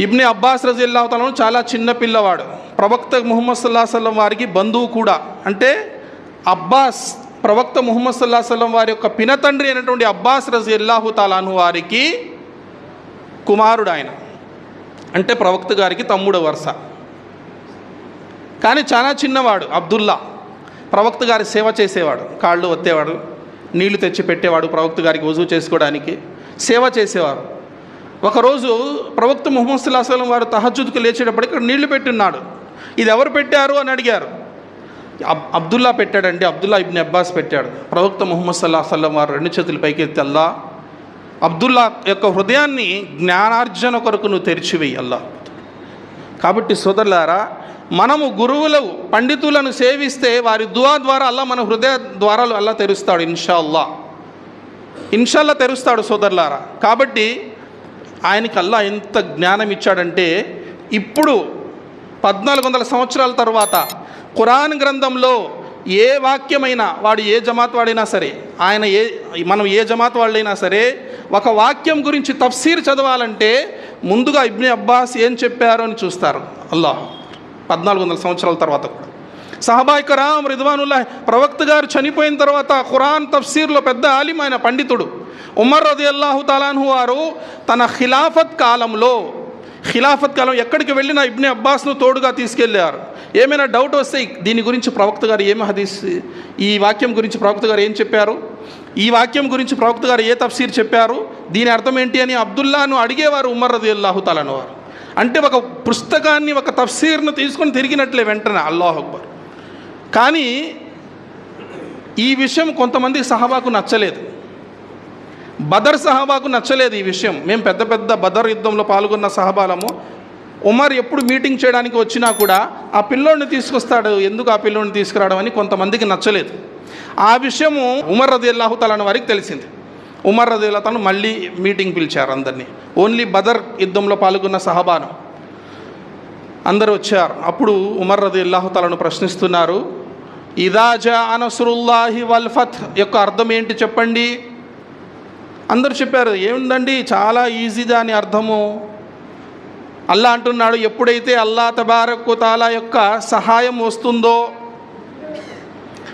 ఇబ్ని అబ్బాస్ రజిల్లాతలను చాలా చిన్న పిల్లవాడు. ప్రవక్త ముహమ్మద్ సల్లా వారికి బంధువు కూడా. అంటే అబ్బాస్ ప్రవక్త ముహమ్మద్ సల్లా వారి యొక్క పినతండ్రి అయినటువంటి అబ్బాస్ రజిల్లాహు తాలాను వారికి కుమారుడు ఆయన అంటే ప్రవక్త గారికి తమ్ముడు వరుస. కానీ చాలా చిన్నవాడు అబ్దుల్లా. ప్రవక్త గారి సేవ చేసేవాడు కాళ్ళు వత్తేవాడు నీళ్ళు తెచ్చి పెట్టేవాడు ప్రవక్త గారికి వజూ చేసుకోవడానికి. సేవ చేసేవారు. ఒకరోజు ప్రవక్త ముహమ్మద్ సుల్లాహలం వారు తహజుద్కు లేచేటప్పటికి ఇక్కడ నీళ్ళు పెట్టున్నాడు. ఇది ఎవరు పెట్టారు అని అడిగారు. అబ్ అబ్దుల్లా పెట్టాడండి. అబ్దుల్లా ఇబ్ని అబ్బాస్ పెట్టాడు. ప్రవక్త ముహమ్మద్ సల్లాహల్లం వారు రెండు చేతులు పైకి ఎత్తి అల్లా అబ్దుల్లా యొక్క హృదయాన్ని జ్ఞానార్జన కొరకు నువ్వు తెరిచివేయి అల్లా. కాబట్టి సోదరులారా మనము గురువులు పండితులను సేవిస్తే వారి దువా ద్వారా అల్లా మన హృదయ ద్వారాలు అల్లా తెరుస్తాడు ఇన్షా అల్లా ఇన్షాల్లా తెరుస్తాడు సోదరులారా. కాబట్టి ఆయనకి అల్లా ఎంత జ్ఞానం ఇచ్చాడంటే ఇప్పుడు పద్నాలుగు వందల సంవత్సరాల తర్వాత ఖురాన్ గ్రంథంలో ఏ వాక్యమైనా వాడు ఏ జమాత్ వాడైనా సరే ఆయన ఏ మనం ఏ జమాత్ వాళ్ళైనా సరే ఒక వాక్యం గురించి తఫ్సీర్ చదవాలంటే ముందుగా ఇబ్ని అబ్బాస్ ఏం చెప్పారు అని చూస్తారు. అల్లాహ్ పద్నాలుగు వందల సంవత్సరాల తర్వాత కూడా. సహబాయిక కరామ్ రిద్వానుల్లా ప్రవక్త గారు చనిపోయిన తర్వాత ఖురాన్ తఫ్సీర్లో పెద్ద ఆలిం ఆయన పండితుడు. ఉమర్ రది అల్లాహు తాలాన్హు వారు తన ఖిలాఫత్ కాలంలో ఖిలాఫత్ కాలం ఎక్కడికి వెళ్ళినా ఇబ్ని అబ్బాస్ను తోడుగా తీసుకెళ్ళారు ఏమైనా డౌట్ వస్తే దీని గురించి ప్రవక్త గారు ఏమి హదీస్ ఈ వాక్యం గురించి ప్రవక్త గారు ఏం చెప్పారు? ఈ వాక్యం గురించి ప్రవక్త గారు ఏ తఫ్సీర్ చెప్పారు? దీని అర్థం ఏంటి అని అబ్దుల్లాను అడిగేవారు ఉమర్ రది అల్లాహు తాలాను వారు. అంటే ఒక పుస్తకాన్ని ఒక తఫ్సీర్ను తీసుకొని తిరిగినట్లే వెంటనే అల్లాహ్ అక్బర్. కానీ ఈ విషయం కొంతమంది సహబాకు నచ్చలేదు. బదర్ సహాబాకు నచ్చలేదు ఈ విషయం. మేము పెద్ద పెద్ద బదర్ యుద్ధంలో పాల్గొన్న సహబాలము ఉమర్ ఎప్పుడు మీటింగ్ చేయడానికి వచ్చినా కూడా ఆ పిల్లోడిని తీసుకొస్తాడు ఎందుకు ఆ పిల్లోడిని తీసుకురావడం అని కొంతమందికి నచ్చలేదు. ఆ విషయము ఉమర్ రది అల్లాహు వారికి తెలిసింది. ఉమర్ రది తను మళ్ళీ మీటింగ్ పిలిచారు అందరినీ. ఓన్లీ బదర్ యుద్ధంలో పాల్గొన్న సహబాను. అందరూ వచ్చారు. అప్పుడు ఉమర్ రది అల్లాహుతాలను ప్రశ్నిస్తున్నారు ఇదాజా అనసురుల్లాహి వల్ఫత్ యొక్క అర్థం ఏంటి చెప్పండి? అందరు చెప్పారు ఏముందండి చాలా ఈజీ దాని అర్థము. అల్లా అంటున్నాడు ఎప్పుడైతే అల్లా తబారకు తాలా యొక్క సహాయం వస్తుందో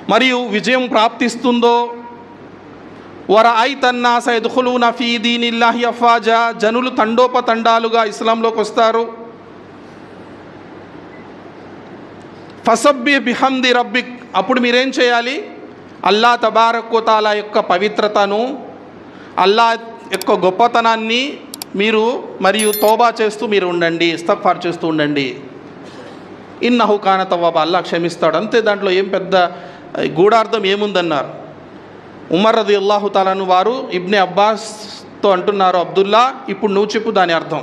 మరియు విజయం ప్రాప్తిస్తుందో వర ఐ తన్నా సైదుఖులు నఫీ దీనిల్లాహి అఫాజా జనులు తండోపతండాలుగా ఇస్లాంలోకి వస్తారు. ఫసబ్బి బిహంది రబ్బిక్ అప్పుడు మీరేం చేయాలి? అల్లా తబారక్కుతాల యొక్క పవిత్రతను అల్లా యొక్క గొప్పతనాన్ని మీరు మరియు తోబా చేస్తూ మీరు ఉండండి ఇస్తఫార్ చేస్తూ ఉండండి. ఇన్నహు కాన తవ్వాబ అల్లా క్షమిస్తాడు. అంతే దాంట్లో ఏం పెద్ద గూఢార్థం ఏముందన్నారు? ఉమర్ రది అల్లాహు తాలాను వారు ఇబ్ని అబ్బాస్తో అంటున్నారు అబ్దుల్లా ఇప్పుడు నువ్వు చెప్పు దాని అర్థం.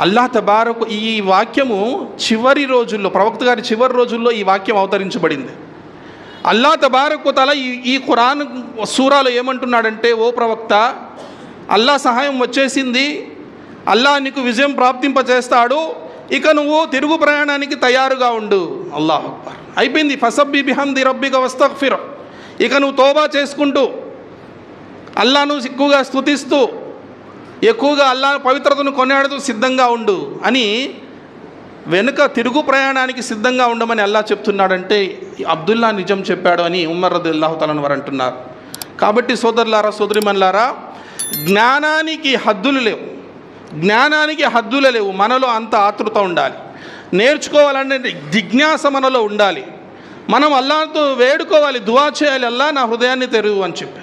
అల్లా తబారకు ఈ వాక్యము చివరి రోజుల్లో ప్రవక్త గారి చివరి రోజుల్లో ఈ వాక్యం అవతరించబడింది. అల్లా తబారకు తల ఈ ఈ ఖురాన్ సూరాలో ఏమంటున్నాడంటే ఓ ప్రవక్త అల్లా సహాయం వచ్చేసింది అల్లా నీకు విజయం ప్రాప్తింపచేస్తాడు ఇక నువ్వు తిరుగు ప్రయాణానికి తయారుగా ఉండు. అల్లాహ్ అక్బర్. అయిపోయింది. ఫసబ్బి బిహంది రబ్బిక వస్తఫిర్ ఇక నువ్వు తోబా చేసుకుంటూ అల్లాను ఎక్కువగా స్తుతిస్తూ ఎక్కువగా అల్లా పవిత్రతను కొనియాడుతూ సిద్ధంగా ఉండు అని వెనుక తిరుగు ప్రయాణానికి సిద్ధంగా ఉండమని అల్లా చెప్తున్నాడంటే అబ్దుల్లా నిజం చెప్పాడు అని ఉమ్మర్ రది అల్లాహుతాలని వారు అంటున్నారు. కాబట్టి సోదరులారా సోదరిమన్లారా జ్ఞానానికి హద్దులు లేవు. జ్ఞానానికి హద్దులు లేవు. మనలో అంత ఆతృత ఉండాలి. నేర్చుకోవాలంటే జిజ్ఞాస మనలో ఉండాలి. మనం అల్లాతో వేడుకోవాలి దువా చేయాలి అల్లా నా హృదయాన్ని తెరువు అని చెప్పి.